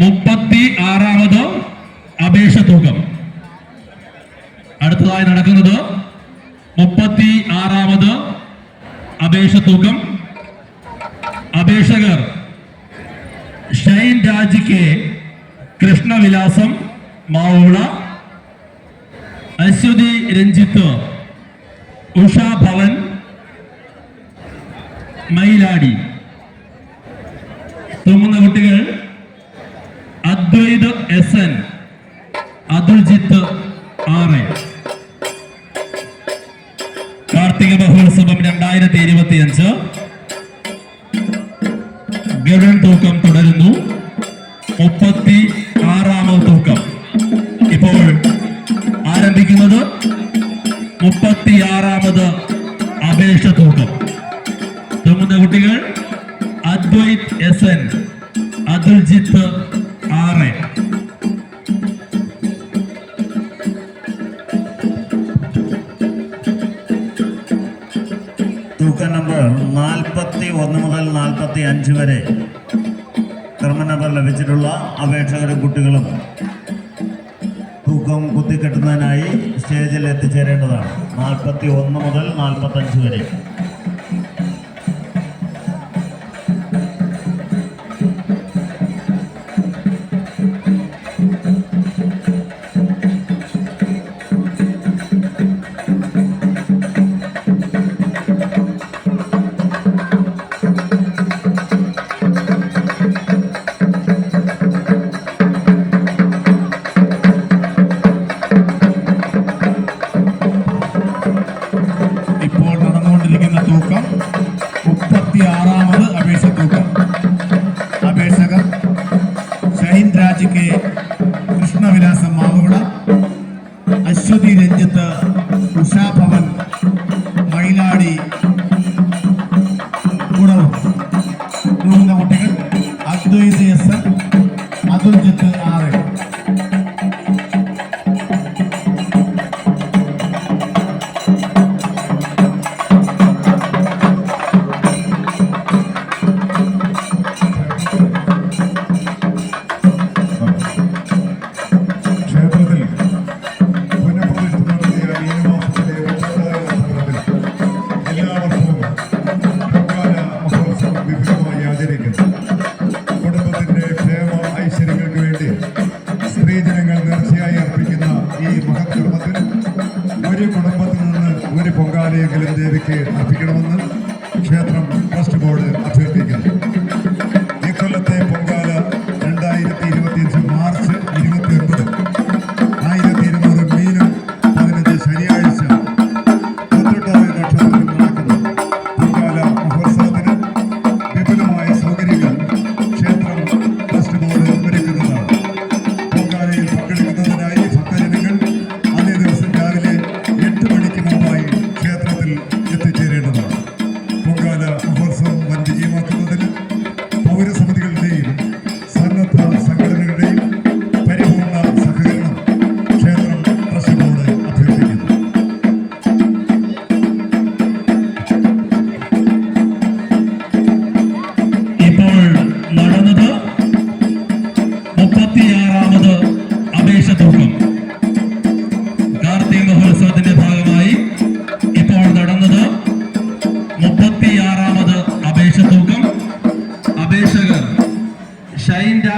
മുപ്പത്തി ആറാമത് അപേക്ഷ തൂക്കം അടുത്തതായി നടക്കുന്നത് മുപ്പത്തി ആറാമത് അപേക്ഷ തൂക്കം അപേക്ഷകർ ഷൈൻ രാജ് കെ കൃഷ്ണവിലാസം മാവുള അശ്വതി രഞ്ജിത്ത് ഉഷ ഭവൻ മയിലാടി. കുട്ടികൾ അദ്വൈത് എസ് എൻ അതുൽജിത്ത് ആറ് കാർത്തിക മഹോത്സവം രണ്ടായിരത്തി ഇരുപത്തി അഞ്ച് ഗരുഡൻ തൂക്കം തുടരുന്നു. മുപ്പത്തി ആറാമത് തൂക്കം. ഇപ്പോൾ ആരംഭിക്കുന്നത് മുപ്പത്തി ആറാമത് അപേക്ഷ തൂക്കം. തൂങ്ങുന്ന കുട്ടികൾ. അദ്വൈത് എസ് എൻ അതുൽജിത്ത് ആറ് തൂക്ക നമ്പർ നാൽപ്പത്തി ഒന്ന് മുതൽ നാൽപ്പത്തി അഞ്ച് വരെ ക്രമ നമ്പർ ലഭിച്ചിട്ടുള്ള അപേക്ഷകരും കുട്ടികളും തൂക്കം കുത്തിക്കെട്ടുന്നതിനായി സ്റ്റേജിൽ എത്തിച്ചേരേണ്ടതാണ്. നാൽപ്പത്തി ഒന്ന് മുതൽ നാൽപ്പത്തഞ്ച് വരെ.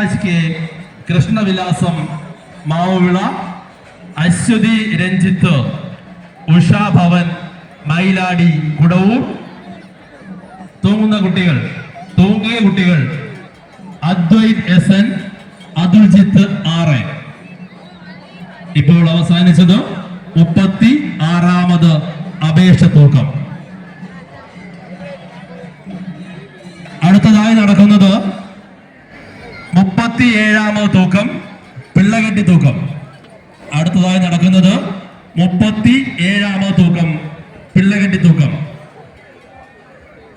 രാജ് കെ കൃഷ്ണവിലാസം മാവുവിള അശ്വതി രഞ്ജിത്ത് ഉഷാഭവൻ മയിലാടി കുടവൂർ. തൂങ്ങുന്ന കുട്ടികൾ തൂങ്ങിയ കുട്ടികൾ. അദ്വൈത് എസ് എൻ അതുൽജിത്ത് ആറ്. ഇപ്പോൾ അവസാനിച്ചത് മുപ്പത്തി ആറാമത് അപേക്ഷ തൂക്കം. മുപ്പത്തി ഏഴാമത് തൂക്കം പിള്ളകെട്ടി തൂക്കം. അടുത്തതായി നടക്കുന്നത് മുപ്പത്തി ഏഴാമത് തൂക്കം പിള്ളകെട്ടി തൂക്കം.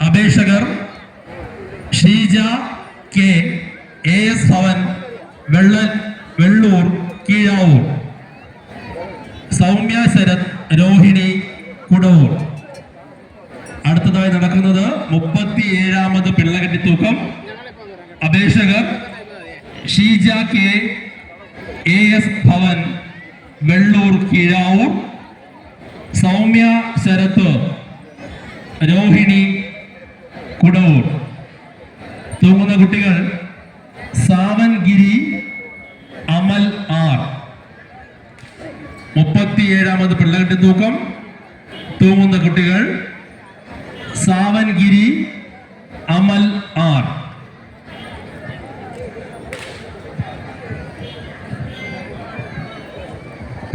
അപേക്ഷകർ Sheeja K A S Bhavan വെള്ള വെള്ളൂർ കീഴാവൂർ. സൗമ്യ ശരത് രോഹിണി കുടവൂർ. അടുത്തതായി നടക്കുന്നത് മുപ്പത്തി ഏഴാമത് പിള്ളകെട്ടി തൂക്കം. അപേക്ഷകർ Sheeja K A S Bhavan Vellur Kizhavur. Soumya Sarath Rohini Kudavoor. തൂങ്ങുന്ന കുട്ടികൾ സാവൻഗിരി അമൽ ആർ. മുപ്പത്തിയേഴാമത് പിള്ളേരുടെ തൂക്കം. തൂങ്ങുന്ന കുട്ടികൾ സാവൻഗിരി അമൽ ആർ.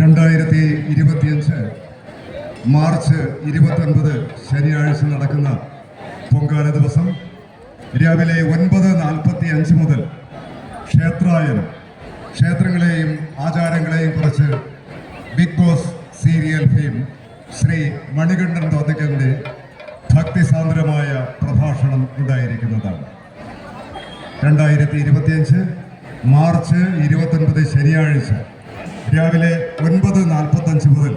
രണ്ടായിരത്തി ഇരുപത്തിയഞ്ച് മാർച്ച് ഇരുപത്തൊൻപത് ശനിയാഴ്ച നടക്കുന്ന പൊങ്കാല ദിവസം രാവിലെ ഒൻപത് നാൽപ്പത്തി അഞ്ച് മുതൽ ക്ഷേത്രായം ക്ഷേത്രങ്ങളെയും ആചാരങ്ങളെയും കുറിച്ച് Bigg Boss serial film Shri Manikandan തോത്തക്കലിന്റെ ഭക്തിസാന്ദ്രമായ പ്രഭാഷണം ഉണ്ടായിരിക്കുന്നതാണ്. രണ്ടായിരത്തി ഇരുപത്തിയഞ്ച് മാർച്ച് ഇരുപത്തൊൻപത് ശനിയാഴ്ച രാവിലെ ഒൻപത് നാൽപ്പത്തഞ്ച് മുതൽ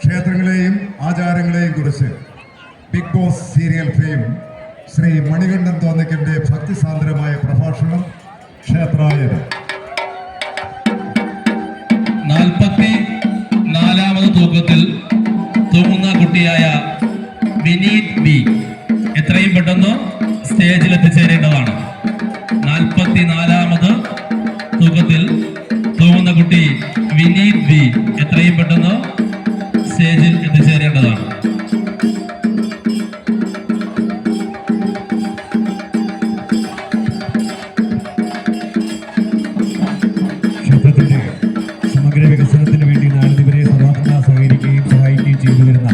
ക്ഷേത്രങ്ങളെയും ആചാരങ്ങളെയും കുറിച്ച് Bigg Boss serial fame Shri Manikandan തോന്നിക്കന്റെ ഭക്തിസാന്ദ്രമായ പ്രഭാഷണം ക്ഷേത്രായത് നാൽപ്പത്തി നാലാമത് തൂക്കത്തിൽ തൂങ്ങുന്ന കുട്ടിയായ വിനീത് ബി എത്രയും പെട്ടെന്ന് സ്റ്റേജിലെത്തി. വിനീത് ബി എത്രയും പെട്ടെന്ന് സ്റ്റേജിൽ എത്തിച്ചേരേണ്ടതാണ്. സമഗ്ര വികസനത്തിന് വേണ്ടി നാളിതുവരെ സദാകരണ സഹകരിക്കുകയും സഹായിക്കുകയും ചെയ്തു വരുന്ന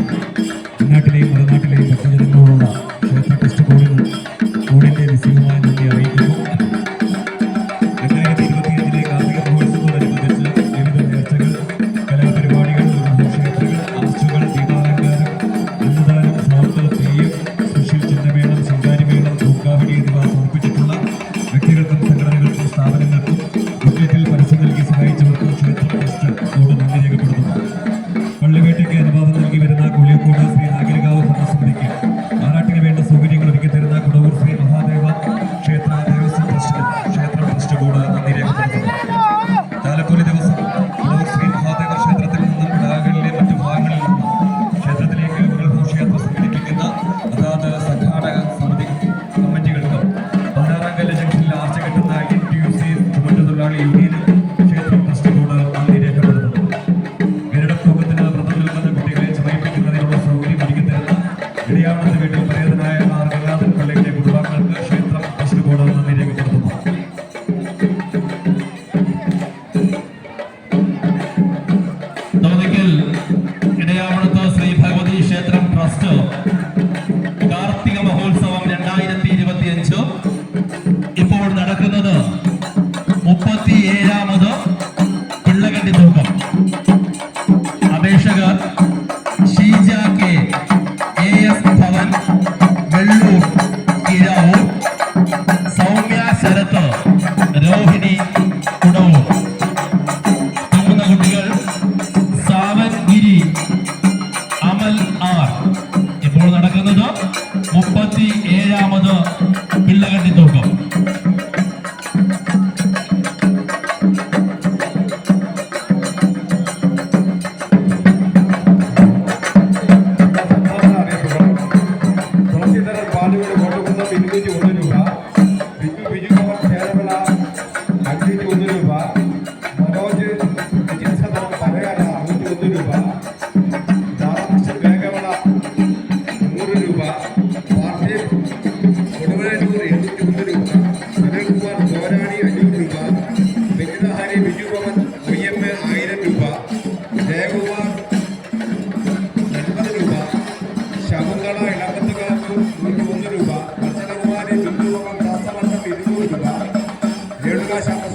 人民大会堂。